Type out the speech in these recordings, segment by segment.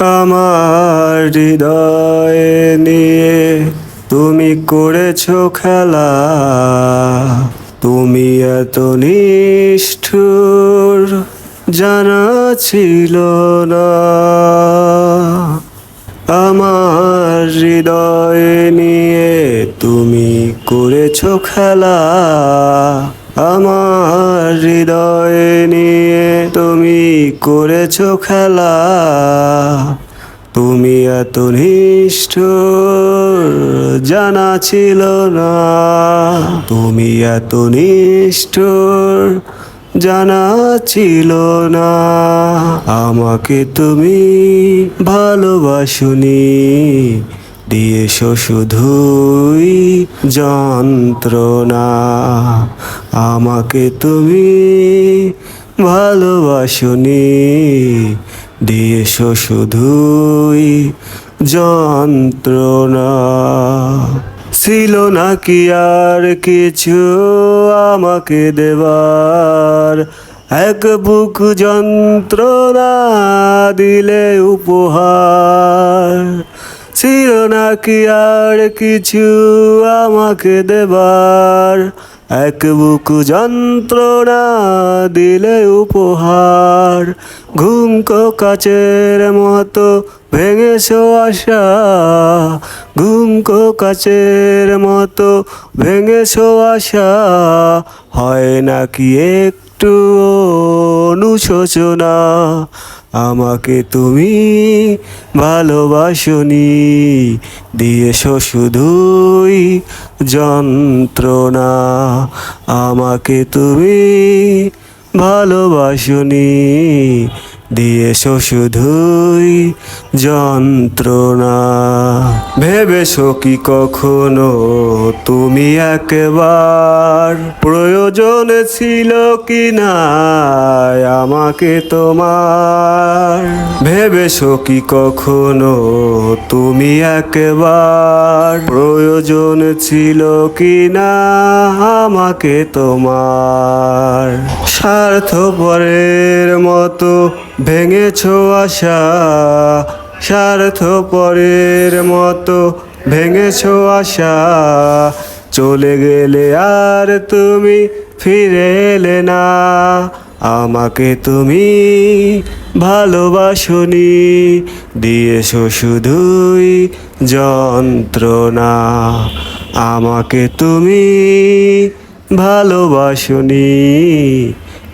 আমার হৃদয়ে নিয়ে তুমি করেছ খেলা। তুমি এত নিষ্ঠুর, জানা ছিল না। আমার হৃদয়ে নিয়ে তুমি করেছ খেলা। আমার হৃদয়ে নিয়ে তুমি করেছ খেলা, তুমি এত নিষ্ঠুর, জানা ছিল না। তুমি এত নিষ্ঠুর, জানা ছিল না। আমাকে তুমি ভালোবাসুনি, দিয়েছ শুধুই যন্ত্রণা। আমাকে তুমি ভালোবাসুনি, দিয়েছ শুধুই যন্ত্রণা। ছিল নাকি আর কিছু আমাকে দেবার? এক বুক যন্ত্রণা দিলে উপহার। ছিল নাকি আর কিছু আমাকে দেবার? এক বুক যন্ত্রণা দিলে উপহার। ঘুমকো কাচের মতো ভেঙেছো আশা। ঘুমকো কাচের মতো ভেঙেছো আশা। হয় নাকি একটু অনুশোচনা? আমাকে তুমি ভালোবাসনি দিয়েছ শুধুই যন্ত্রণা। আমাকে তুমি ভালোবাসনি দিয়েছ শুধুই যন্ত্রণা। ভেবেছো কি কখনো তুমি একবার? প্রয়োজন ছিল কি না আমাকে তোমার? ভেবেছো কি কখনো তুমি একবার? প্রয়োজন ছিল কি না আমাকে তোমার? স্বার্থপরের মতো ভেঙেছো আশা, স্বার্থপরের মতো ভেঙেছো আশা। চলে গেলে আর তুমি ফিরে এলে না, আমাকে তুমি ভালোবাসনি, দিয়েছ শুধুই যন্ত্রণা। আমাকে তুমি ভালোবাসনি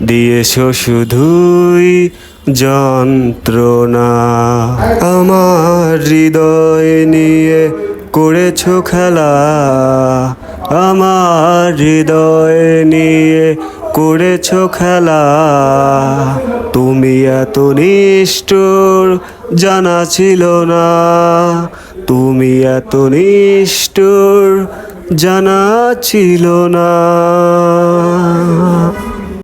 দিয়েছ শুধুই যন্ত্রণা। আমার হৃদয় নিয়ে করেছ খেলা। আমার হৃদয় নিয়ে করেছ খেলা। তুমি এত নিষ্ঠুর, জানা ছিল না। তুমি এত নিষ্ঠুর, জানা ছিল না।